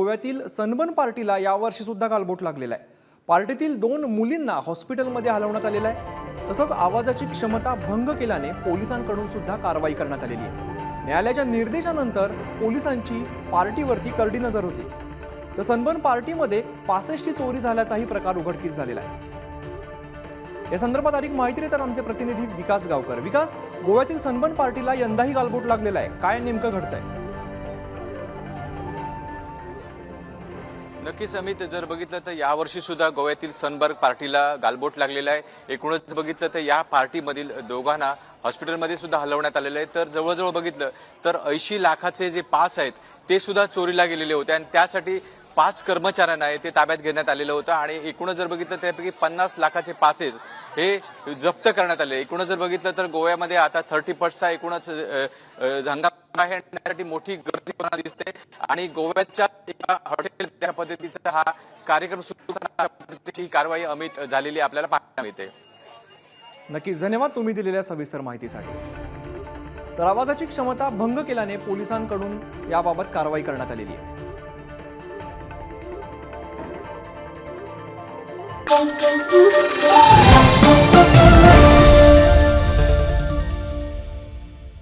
गोव्यातील सनबर्न पार्टीला यावर्षी सुद्धा गालबोट लागलेला आहे. पार्टीतील दोन मुलींना हॉस्पिटलमध्ये हलवण्यात आलेलं आहे. तसंच आवाजाची क्षमता भंग केल्याने पोलिसांकडून सुद्धा कारवाई करण्यात आलेली आहे. न्यायालयाच्या निर्देशानंतर पोलिसांची पार्टीवरती करडी नजर होती. तर सनबर्न पार्टीमध्ये पासष्टची चोरी झाल्याचाही प्रकार उघडकीस झालेला आहे. या संदर्भात अधिक माहिती देतात आमचे प्रतिनिधी विकास गावकर. विकास गोव्यातील सनबर्न पार्टीला यंदाही गालबोट लागलेला आहे. काय नेमकं घडतंय? नक्कीच अमित जर बघितलं तर यावर्षी सुद्धा गोव्यातील सनबर्ग पार्टीला गालबोट लागलेला आहे. एकूणच बघितलं तर या पार्टीमधील दोघांना हॉस्पिटलमध्ये सुद्धा हलवण्यात आलेलं आहे. तर जवळजवळ बघितलं तर ऐंशी लाखाचे जे पास आहेत ते सुद्धा चोरीला गेलेले होते आणि त्यासाठी पाच कर्मचाऱ्यांना आहे ते ताब्यात घेण्यात आलेलं होतं. आणि एकूणच जर बघितलं त्यापैकी पन्नास लाखाचे पासेस हे जप्त करण्यात आले. एकूणच जर बघितलं तर गोव्यामध्ये आता थर्टी पर्टचा एकूणच हंगाम आहे आणि त्यासाठी मोठी गर्दी दिसते? आणि गोव्याच्या एका हॉटेल त्या पद्धतीचा हा कार्यक्रम सुरू पद्धतीची ही कारवाई अमित झालेली आपल्याला पाहायला मिळते. नक्कीच धन्यवाद तुम्ही दिलेल्या सविस्तर माहितीसाठी. तर आवाजाची क्षमता भंग केल्याने पोलिसांकडून याबाबत कारवाई करण्यात आलेली आहे. Thank you.